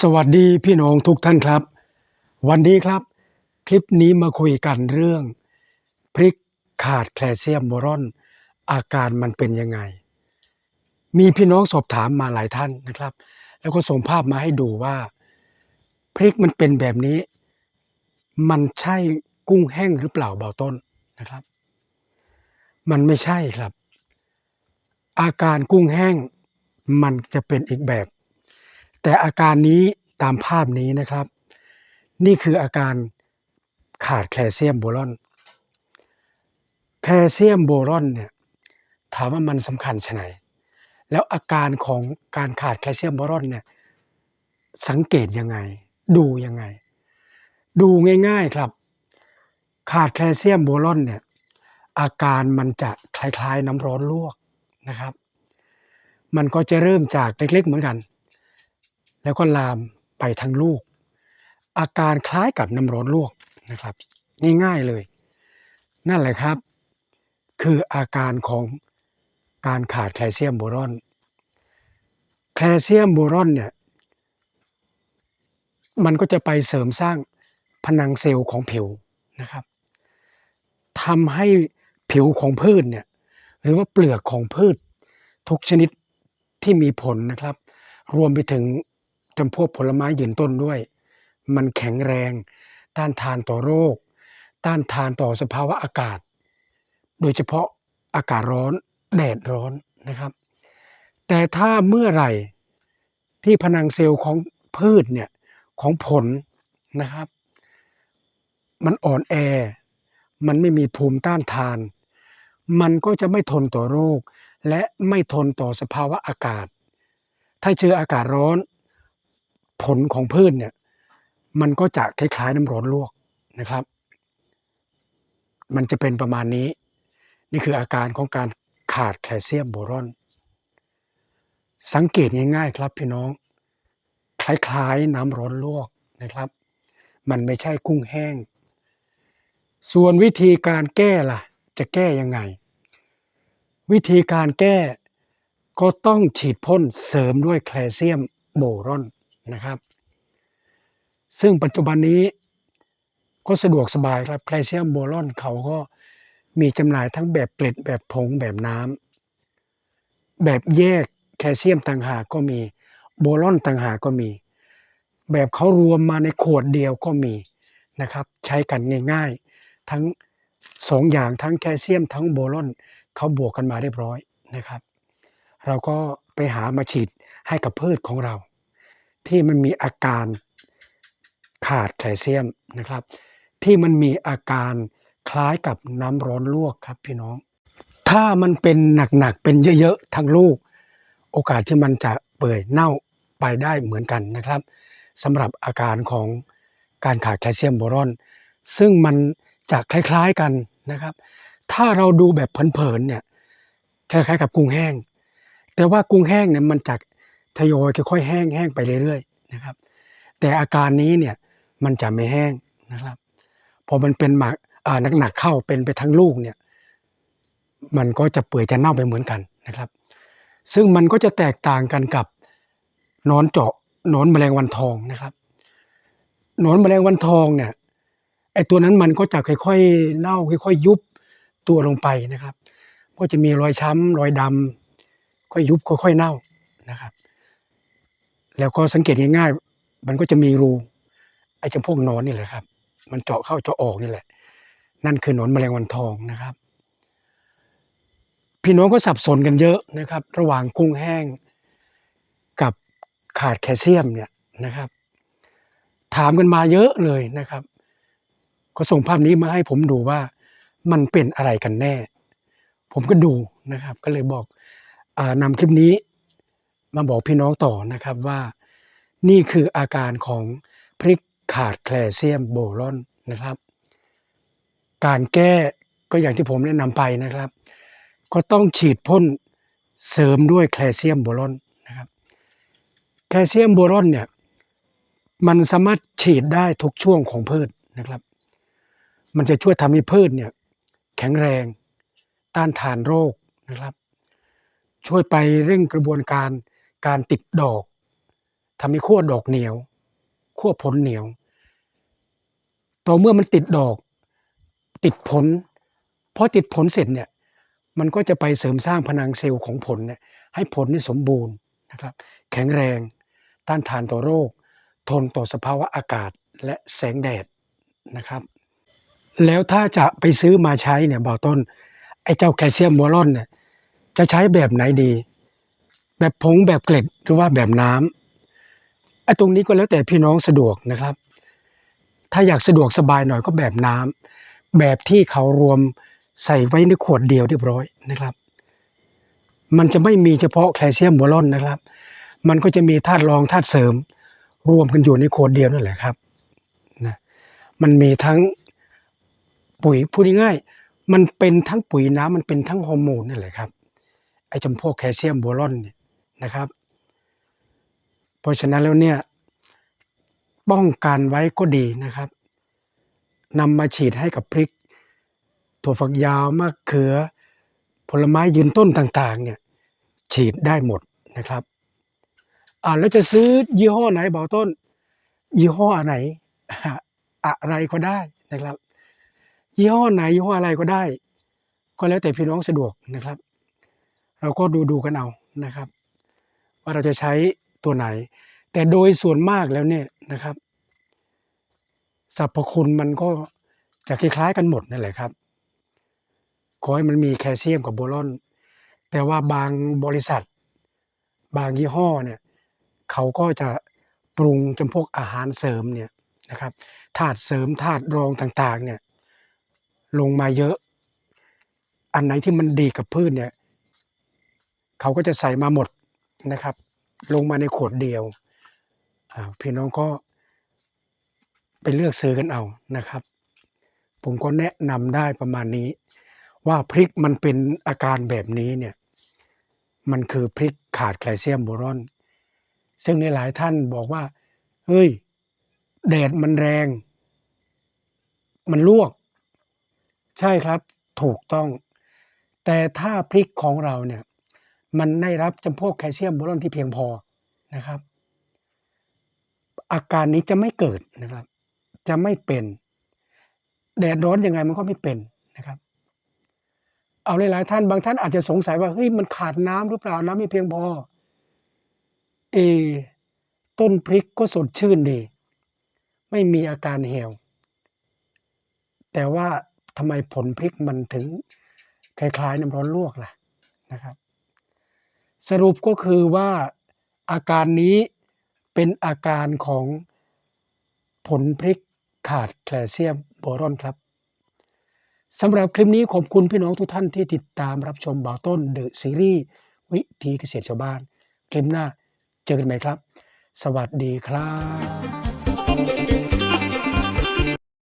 สวัสดีพี่น้องทุกท่านครับ วันนี้ครับ คลิปนี้มาคุยกันเรื่อง พริกขาดแคลเซียมบรอน อาการมันเป็นยังไง มีพี่น้องสอบถามมาหลายท่านนะครับ แล้วก็ส่งภาพมาให้ดูว่า พริกมันเป็นแบบนี้ มันใช่กุ้งแห้งหรือเปล่าเบาต้นนะครับ มันไม่ใช่ครับ อาการกุ้งแห้งมันจะเป็นอีกแบบ แต่อาการนี้ตามภาพนี้นะครับ นี่คืออาการขาดแคลเซียมโบรอน แคลเซียมโบรอนเนี่ยถามว่ามันสำคัญชไหน แล้วอาการของการขาดแคลเซียมโบรอนเนี่ยสังเกตยังไง ดูยังไง ดูง่าย ๆครับ ขาดแคลเซียมโบรอนเนี่ยอาการมันจะคล้ายๆน้ำร้อนลวกนะครับ มันก็จะเริ่มจากเล็กๆเหมือนกัน แล้วก็ลามไปทั้งลูก อาการคล้ายกับน้ำร้อนลวกนะครับ ง่ายๆเลย นั่นแหละครับ คืออาการของการขาดแคลเซียมโบรอน แคลเซียมโบรอนเนี่ยมันก็จะไปเสริมสร้างผนังเซลล์ของผิวนะครับทำให้ผิวของพืชเนี่ยหรือว่าเปลือกของพืชทุกชนิดที่มีผลนะครับ รวมไปถึง จำพวกผลไม้ยืนต้นด้วย มันแข็งแรง ต้านทานต่อโรค ต้านทานต่อสภาวะอากาศ โดยเฉพาะอากาศร้อน แดดร้อนนะครับ แต่ถ้าเมื่อไหร่ที่ผนังเซลล์ของพืชเนี่ยของผลนะครับ มันอ่อนแอ มันไม่มีภูมิต้านทาน มันก็จะไม่ทนต่อโรค และไม่ทนต่อสภาวะอากาศ ถ้าเจออากาศร้อน ผลของพืชเนี่ย มันก็จะคล้ายๆน้ำร้อนลวกนะครับ มันจะเป็นประมาณนี้ นี่คืออาการของการขาดแคลเซียมโบรอน สังเกตง่ายๆครับพี่น้อง คล้ายๆน้ำร้อนลวกนะครับ มันไม่ใช่กุ้งแห้ง ส่วนวิธีการแก้ล่ะ จะแก้ยังไง วิธีการแก้ก็ต้องฉีดพ่นเสริมด้วยแคลเซียมโบรอน นะครับซึ่งปัจจุบันนี้ก็สะดวกสบายครับแคลเซียมโบรอนเขาก็มีจำหน่ายทั้งแบบเกล็ดแบบผงแบบน้ำแบบแยกแคลเซียมต่างหากก็มีโบรอนต่างหากก็มี แบบเขารวมมาในขวดเดียวก็มีนะครับ ใช้กันง่ายๆ ทั้งสองอย่างทั้งแคลเซียมทั้งโบรอนเขาบวกกันมาเรียบร้อยนะครับ เราก็ไปหามาฉีดให้กับพืชของเรา ที่มันมีอาการขาดแคลเซียมนะครับ ที่มันมีอาการคล้ายกับน้ำร้อนลวกครับพี่น้อง ถ้ามันเป็นหนักๆเป็นเยอะๆทั้งลูก โอกาสที่มันจะเปื่อยเน่าไปได้เหมือนกันนะครับสำหรับอาการของการขาดแคลเซียมโบรอน ซึ่งมันจะคล้ายๆกันนะครับ ถ้าเราดูแบบเผินๆเนี่ยคล้ายๆกับกุ้งแห้ง แต่ว่ากุ้งแห้งเนี่ยมันจะ ทยอยค่อยๆแห้งแห้งไปเรื่อยๆนะครับ แต่อาการนี้เนี่ยมันจะไม่แห้งนะครับพอมันเป็นหมากหนักๆเข้าเป็นไปทั้งลูกเนี่ย มันก็จะเปื่อยจะเน่าไปเหมือนกันนะครับ ซึ่งมันก็จะแตกต่างกันกับนอนเจาะนอนแมลงวันทองนะครับนอนแมลงวันทองเนี่ยไอตัวนั้นมันก็จะค่อยๆเน่าค่อยๆยุบตัวลงไปนะครับ ก็จะมีรอยช้ำรอยดำค่อยยุบค่อยๆเน่านะครับ แล้วก็สังเกตง่ายๆ มันก็จะมีรูไอ้จำพวกหนอนนี่แหละครับ มันเจาะเข้าเจาะออกนี่แหละ นั่นคือหนอนแมลงวันทองนะครับ พี่น้องก็สับสนกันเยอะนะครับ ระหว่างกุ้งแห้งกับขาดแคลเซียมเนี่ยนะครับ ถามกันมาเยอะเลยนะครับ ก็ส่งภาพนี้มาให้ผมดูว่ามันเป็นอะไรกันแน่ ผมก็ดูนะครับ ก็เลยบอกอนำคลิปนี้ มาบอกพี่น้องต่อนะครับว่า นี่คืออาการของพริกขาดแคลเซียมโบรอนนะครับ การแก้ก็อย่างที่ผมแนะนำไปนะครับ ก็ต้องฉีดพ่นเสริมด้วยแคลเซียมโบรอนนะครับแคลเซียมโบรอนเนี่ยมันสามารถฉีดได้ทุกช่วงของพืชนะครับ มันจะช่วยทำให้พืชเนี่ยแข็งแรงต้านทานโรคนะครับ ช่วยไปเร่งกระบวนการ การติดดอกทำให้ขั้วดอกเหนียวขั้วผลเหนียว ต่อเมื่อมันติดดอก ติดผลพอติดผลเสร็จเนี่ยมันก็จะไปเสริมสร้างพนังเซลล์ของผลเนี่ยให้ผลนี่สมบูรณ์นะครับ แข็งแรง ต้านทานต่อโรค ทนต่อสภาวะอากาศและแสงแดดนะครับ แล้วถ้าจะไปซื้อมาใช้เนี่ยบ่าวต้น ไอ้เจ้าแคลเซียมโมลอนเนี่ยจะใช้แบบไหนดี แบบผงแบบเกล็ดหรือว่าแบบน้ำไอ้ตรงนี้ก็แล้วแต่พี่น้องสะดวกนะครับ ถ้าอยากสะดวกสบายหน่อยก็แบบน้ำแบบที่เขารวมใส่ไว้ในขวดเดียวเรียบร้อยนะครับ มันจะไม่มีเฉพาะแคลเซียมโมลอนนะครับ มันก็จะมีธาตุรองธาตุเสริม รวมกันอยู่ในขวดเดียวนั่นแหละครับนะมันมีทั้งปุ๋ยพูดง่ายๆมันเป็นทั้งปุ๋ยน้ำมันเป็นทั้งฮอร์โมนนั่นแหละครับไอ้จำพวกแคลเซียมโบรอนเนี่ย นะครับ เพราะฉะนั้นแล้วเนี่ยป้องกันไว้ก็ดีนะครับนำมาฉีดให้กับพริก ถั่วฝักยาวมะเขือ ผลไม้ยืนต้นต่างๆเนี่ยฉีดได้หมดนะครับอ่าแล้วจะซื้อยี่ห้อไหนบอกต้น ยี่ห้อไหนอะไรก็ได้นะครับ ยี่ห้อไหนยี่ห้ออะไรก็ได้ ก็แล้วแต่พี่น้องสะดวกนะครับ เราก็ดูดูกันเอานะครับ ว่าเราจะใช้ตัวไหน แต่โดยส่วนมากแล้วเนี่ยนะครับสรรพคุณมันก็จะคล้ายๆกันหมดนั่นแหละครับ ขอให้มันมีแคลเซียมกับโบรอน แต่ว่าบางบริษัท บางยี่ห้อเนี่ยเขาก็จะปรุงจำพวกอาหารเสริมเนี่ยนะครับธาตุเสริมธาตุรองต่างๆเนี่ยลงมาเยอะ อันไหนที่มันดีกับพืชเนี่ยเขาก็จะใส่มาหมด นะครับ ลงมาในขวดเดียวพี่น้องก็ไปเลือกซื้อกันเอานะครับ ผมก็แนะนำได้ประมาณนี้ ว่าพริกมันเป็นอาการแบบนี้เนี่ยมันคือพริกขาดแคลเซียมโบรอน ซึ่งในหลายท่านบอกว่า เฮ้ย แดดมันแรง มันลวก ใช่ครับถูกต้อง แต่ถ้าพริกของเราเนี่ย มันได้รับจำพวกแคลเซียมโบรอนที่เพียงพอนะครับ อาการนี้จะไม่เกิดนะครับ จะไม่เป็น แดดร้อนยังไงมันก็ไม่เป็นนะครับ เอาหลายๆท่านบางท่านอาจจะสงสัยว่าเฮ้ยมันขาดน้ำหรือเปล่าน้ำไม่เพียงพอเอต้นพริกก็สดชื่นดีไม่มีอาการเหี่ยว แต่ว่าทำไมผลพริกมันถึงคล้ายๆน้ำร้อนลวกล่ะนะครับ สรุปก็คือว่าอาการนี้เป็นอาการของผลพริกขาดแคลเซียมโบรอนครับสำหรับคลิปนี้ขอบคุณพี่น้องทุกท่านที่ติดตามรับชมบ่าวต้นเดอะซีรีส์วิธีเกษตรชาวบ้าน คลิปหน้าเจอกันใหม่ครับ สวัสดีครับ